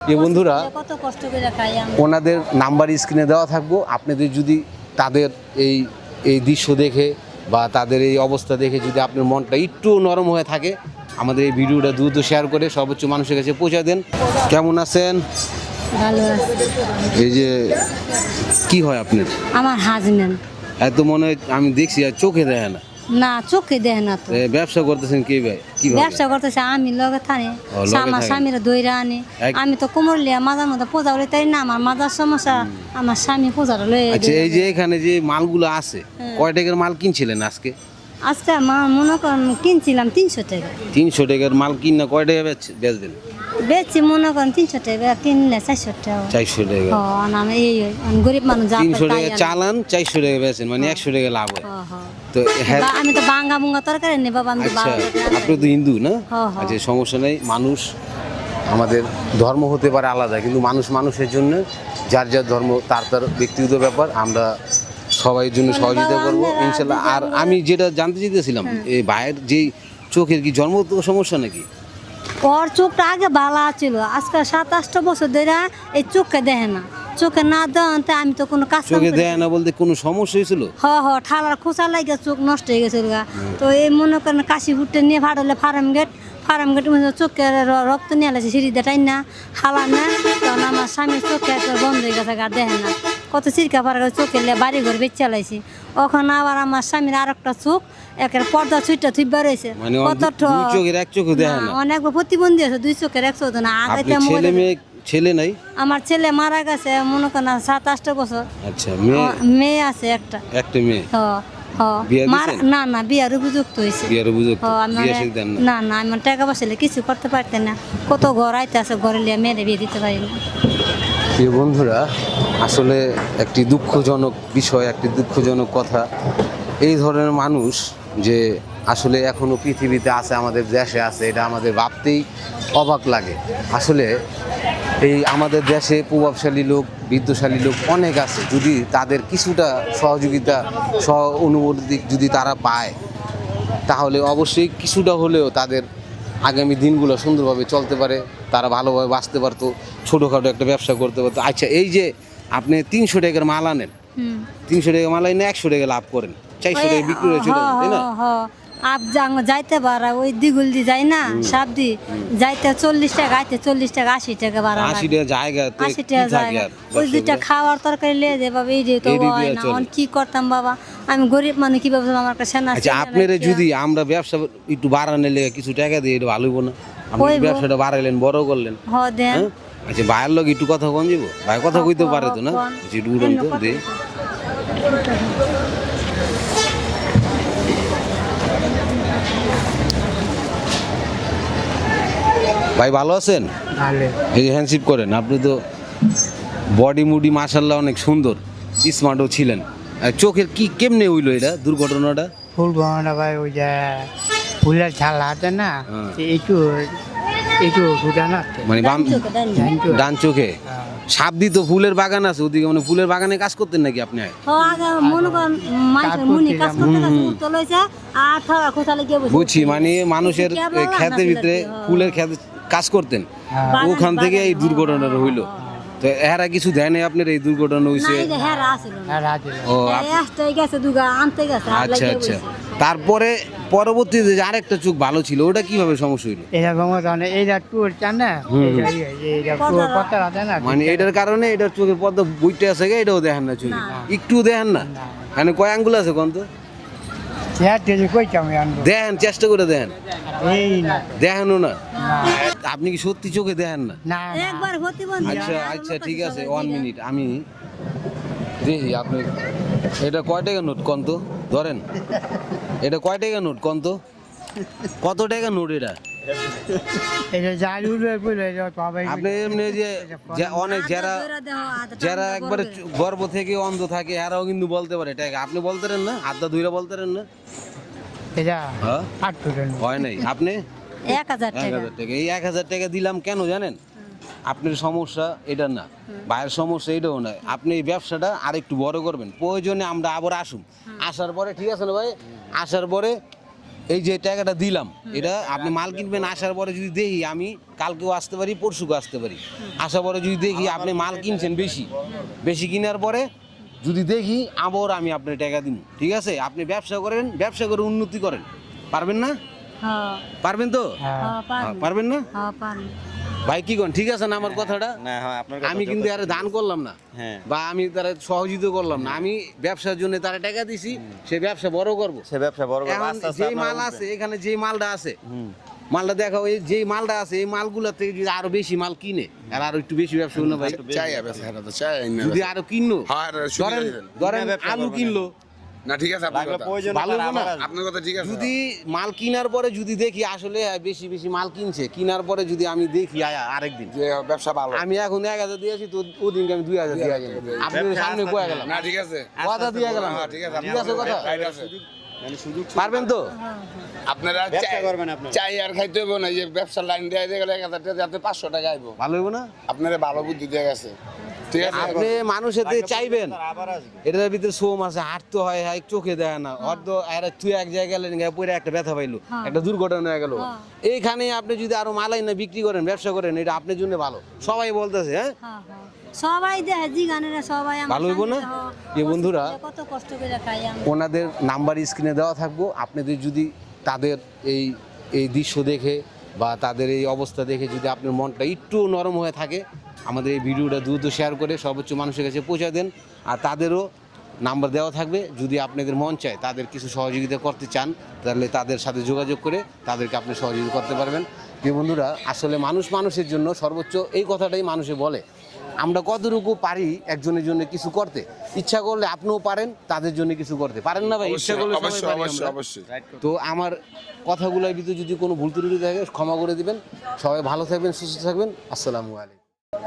এ বন্ধুরা ওনাদের নাম্বার স্ক্রিনে দেওয়া থাকব। আপনাদের যদি তাদের এই এই দৃশ্য দেখে বা তাদের এই অবস্থা দেখে যদি আপনার মনটা একটু নরম হয়ে থাকে আমাদের এই ভিডিওটা দ্রুত শেয়ার করে সর্বোচ্চ মানুষের কাছে পৌঁছে দেন। কেমন আছেন? এই যে কি হয় আপনার? আমার হাজবেন্ড এত মনে হয় আমি দেখছি আর চোখে দেয় না। না চোখে দেয় না তো। ব্যবসা করতেছেন কি ভাই? ব্যবসা করতেছে আমি লগে থানে আমার। স্বামীরা দইরা আনে। আমি তো কোমর লিয়া মাঝার মধ্যে পূজা উঠে তাই না? আমার মাজার সমস্যা আমার স্বামী পূজাটা লয়ে আচ্ছা এই যে এখানে যে মালগুলো আছে হ্যাঁ। কয় টাকার মাল কিনছিলেন আজকে? আজকে মা মনে করেন কিনছিলাম তিনশো টাকা। তিনশো টাকার মাল কিনা কয় টাকা বেচ- বেচবেন? বেচছি মনে করেন তিনশো টাকা কিনলে চারশো টাকা। চারশো টাকা। ও এই গরিব মানুষ তিনশো টাকা চালান চারশো টাকা বেচেন মানে একশো টাকা লাভ হয়। তো হ্যাঁ। আমি তো বাঙ্গা বুঙ্গা তরকারি নেই বাবা আমি তো আচ্ছা আপনি তো হিন্দু না। আচ্ছা সমস্যা নেই। মানুষ আমাদের ধর্ম হতে পারে আলাদা কিন্তু মানুষ মানুষের জন্য যার যার ধর্ম তার তার ব্যক্তিগত ব্যাপার আমরা সবাই জন্য সহযোগিতা করব ইনশাল্লাহ। আর আমি যেটা জানতে চাইতেছিলাম এই ভাইয়ের যে চোখের কি জন্ম সমস্যা নাকি? ওর চোখটা আগে ভালো ছিল আজকাল সাত আটটা বছর ধরে এই চোখকে দেখে না। চোখে না দেওয়াতে আমি তো কোনো কাজ চোখে দেয় না বলতে কোনো সমস্যা হয়েছিল? হ হ ঠালার খোঁচা লাগে চোখ নষ্ট হয়ে গেছিল গা। তো এই মনে করেন কাশি ফুটে নিয়ে ফাড়লে ফার্ম গেট ফার্ম গেট চোখে রক্ত নিয়ে আলাইছে সিঁড়ি দেটাই না হালা না। তখন আমার স্বামীর চোখে বন্ধ হয়ে গেছে গা দেখে না। কত চিরকা পাড়া করে চোখে বাড়ি ঘর বেচে চালাইছি ওখান আবার আমার স্বামীর আর একটা চোখ একের পর্দা রয়েছে মানে ওর কত অনেক প্রতিবন্ধী আছে দুই চোখের এক চোখ না। আগাইতে ছেলে মেয়ে ছেলে নাই? আমার ছেলে মারা গেছে মনে করেন সাত আটটা বছর। আচ্ছা মেয়ে? মেয়ে আছে একটা। একটা মেয়ে? হ হ। বিয়া মার- দিছেন? না না বিয়ার উপযুক্ত হয়েছে। বিয়ের বিয়ে মানে- না? না না আমি টাকা বসালে কিছু করতে পারতেন না। কত ঘর আইতে আছে ঘরে লিয়ে মেরে বিয়ে দিতে পারি না। প্রিয় বন্ধুরা আসলে একটি দুঃখজনক বিষয় একটি দুঃখজনক কথা। এই ধরনের মানুষ যে আসলে এখনও পৃথিবীতে আছে আমাদের দেশে আছে এটা আমাদের ভাবতেই অবাক লাগে। আসলে এই আমাদের দেশে প্রভাবশালী লোক বিদ্যশালী লোক অনেক আছে। যদি তাদের কিছুটা সহযোগিতা সহ অনুমতি যদি তারা পায় তাহলে অবশ্যই কিছুটা হলেও তাদের আগামী দিনগুলো সুন্দরভাবে চলতে পারে। তারা ভালোভাবে বাঁচতে পারতো ছোটোখাটো একটা ব্যবসা করতে পারতো। আচ্ছা এই যে আপনি তিনশো টাকার মাল আনেন তিনশো টাকা মাল আনে একশো টাকা লাভ করেন চারশো টাকা বিক্রি হয়ে চলে যান, তাই না? হ, হ, হ। আপ যাং যাইতে পারা ওই দিগুল দি যাই না সাপ দি যাইতে চল্লিশ টাকা আইতে চল্লিশ টাকা আশি টাকা বাড়া আশি টাকা জায়গা আশি টাকা জায়গা। ওই ব্যবসা দুইটা খাওয়ার তরকারি লিয়ে দে বাবা এই যে তো হয় না। অন কি করতাম বাবা? আমি গরিব মানুষ কীভাবে আমার কাছে না আচ্ছা আপনারা যদি আমরা ব্যবসা একটু বাড়ানো লেগে কিছু টাকা দিয়ে এটা ভালো হইবো না? আপনি। ব্যবসাটা বাড়াইলেন বড় করলেন। হ দেন। হ্যাঁ? আচ্ছা ভাইয়ের লোক একটু কথা কন যাব ভাই কথা কইতে পারে তো না। আচ্ছা, উড়ন তো দে। ভাই ভালো আছেন? ভালো। এই যে হ্যান্ডশিপ করেন আপনি তো বডি মুডি মাশাল্লাহ অনেক সুন্দর স্মার্টও ছিলেন। আর চোখের কি কেমনে হইল এটা দুর্ঘটনাটা? ফুল বানানো ভাই ওই যে ফুলের ছাল হাতে না হ্যাঁ। একটু একটু ফুটানো মানে বাম ডান চোখে? সাপ দিত ফুলের বাগান আছে ওদিকে মানে ফুলের বাগানে কাজ করতেন নাকি আপনি? মনে মুনি বুঝছি মানে মানুষের ক্ষেতের ভিতরে। ফুলের ক্ষেতে কাজ করতেন। হ্যাঁ। ওখান থেকে এই দুর্ঘটনাটা হইল। তো এরা কিছু দেয় নাই আপনার এই দুর্ঘটনা না। হয়েছে ও একটাই গেছে দুগা আনতে গেছে আর আচ্ছা আচ্ছা। তারপরে পরবর্তীতে যে আরেকটা চোখ ভালো ছিল ওটা কীভাবে সমস্যা হইল? এরকম মানে এইটা টুর চান না। এইটা টুর আছে না মানে এটার কারণে এটার চোখের পর্দা বইতে আছে গে, এটাও দেখেন না চোখে। একটু দেখেন না? মানে কয় আঙ্গুল আছে কোন তো? আনব দেখেন চেষ্টা করে দেখেন। এই না। দেখেনও না? আপনি কি সত্যি চোখে দেখেন না? আচ্ছা আচ্ছা ঠিক আছে ওয়ান মিনিট আমি দেখি আপনি এটা কয় টাকা নোট কন তো? ধরেন। এটা কয় টাকা নোট কন তো? কত টাকা নোট এটা? জাল আপনি এমনি যে অনেক যারা যারা একবারে গর্ব থেকে অন্ধ থাকে এরাও কিন্তু বলতে পারে টাকা আপনি বলতে পারেন না? আড্ডা ধুইরা বলতে পারেন না? এটা হ্যাঁ? হয় নাই। আপনি? এক হাজার এক হাজার টাকা। এই এক হাজার টাকা দিলাম কেন জানেন? আপনার সমস্যা এটা না। ভাইয়ের সমস্যা এটাও নয় আপনি এই ব্যবসাটা আর একটু বড় করবেন। প্রয়োজনে আমরা আবার আসুন। আসার পরে ঠিক আছে না ভাই? আসার পরে এই যে টাকাটা দিলাম এটা আপনি মাল কিনবেন আসার পরে যদি দেখি আমি কালকেও আসতে পারি পরশুকেও আসতে পারি। আসার পরে যদি দেখি আপনি মাল কিনছেন বেশি বেশি কেনার পরে যদি দেখি আবার আমি আপনার টাকা দিন ঠিক আছে? আপনি ব্যবসা করেন ব্যবসা করে উন্নতি করেন। পারবেন না? হ্যাঁ। পারবেন তো? হ্যাঁ পারবেন না? হ্যাঁ ভাই কি কোন? ঠিক আছে না আমার কথাটা? না হ্যাঁ আপনার কথা আমি কিন্তু আরে দান করলাম না। হ্যাঁ। বা আমি তারা সহযোগিতা করলাম না। আমি ব্যবসার জন্য তারা টাকা দিছি সে ব্যবসা বড় করব। সে ব্যবসা বড় করবে, যেই মাল আছে এখানে যেই মালটা আছে মালটা দেখো এই যেই মালটা আছে এই মালগুলোর থেকে যদি আরও বেশি মাল কিনে আর আরও একটু বেশি ব্যবসা হলো ভাই চাই যদি আরও কিনলো হ্যাঁ, ধরেন ধরেন আলু কিনলো না ঠিক আছে আপনার কথা। প্রয়োজন ভালো না? আপনার কথা ঠিক আছে যদি মাল কিনার পরে যদি দেখি আসলে বেশি বেশি মাল কিনছে কিনার পরে যদি আমি দেখি আয়া আরেকদিন যে ব্যবসা ভালো। আমি এখন এক হাজার দিয়েছি তো ওদিনকে আমি দুই হাজার দিয়ে গেলাম আপনি সামনে কয়ে গেলাম। না ঠিক আছে। কথা দিয়ে গেলাম। হ্যাঁ, ঠিক আছে ঠিক আছে কথা। রাইট আছে। মানে পারবেন তো? আপনারা চাই- করবেন আপনারা। চাই আর খাইতে হবে না যে ব্যবসার লাইন দিয়ে দিয়ে গেলে এক হাজার টাকা পাঁচশো টাকা আইব। ভালো হইব না? আপনারা ভালো বুদ্ধি দিয়ে গেছে। আপনি মানুষের দিয়ে চাইবেন। এটার ভিতরে সোম আছে হাঁটতে হয় হ্যাঁ চোখে দেয় না। অর্ধ আর তুই এক জায়গায় গেলেন গিয়ে পরে একটা ব্যথা পাইলো হ্যাঁ। একটা দুর্ঘটনা হয়ে গেল। হ্যাঁ। এইখানে আপনি যদি আরও মালাই না বিক্রি করেন ব্যবসা করেন এটা আপনার জন্য ভালো। সবাই বলতেছে হ্যাঁ? হ্যাঁ হ্যাঁ। সবাই দেয় জিগানেরা সবাই ভালো হইবো না? হ্যাঁ, যে বন্ধুরা, কত কষ্ট করে খাই ওনাদের নাম্বার স্ক্রিনে দেওয়া থাকব। আপনাদের যদি তাদের এই এই দৃশ্য দেখে বা তাদের এই অবস্থা দেখে যদি আপনার মনটা একটু নরম হয়ে থাকে আমাদের এই ভিডিওটা দ্রুত শেয়ার করে সর্বোচ্চ মানুষের কাছে পৌঁছে দেন। আর তাদেরও নাম্বার দেওয়া থাকবে। যদি আপনাদের মন চায় তাদের কিছু সহযোগিতা করতে চান তাহলে তাদের সাথে যোগাযোগ করে তাদেরকে আপনি সহযোগিতা করতে পারবেন। প্রিয় বন্ধুরা আসলে মানুষ মানুষের জন্য সর্বোচ্চ এই কথাটাই মানুষে বলে আমরা কতটুকু পারি একজনের জন্য কিছু করতে? ইচ্ছা করলে আপনিও পারেন তাদের জন্য কিছু করতে। পারেন না ভাই ইচ্ছা করলে তো আমার কথাগুলোর ভিতরে যদি কোনো ভুল ত্রুটি থাকে ক্ষমা করে দিবেন। সবাই ভালো থাকবেন সুস্থ থাকবেন। আসসালামু আলাইকুম।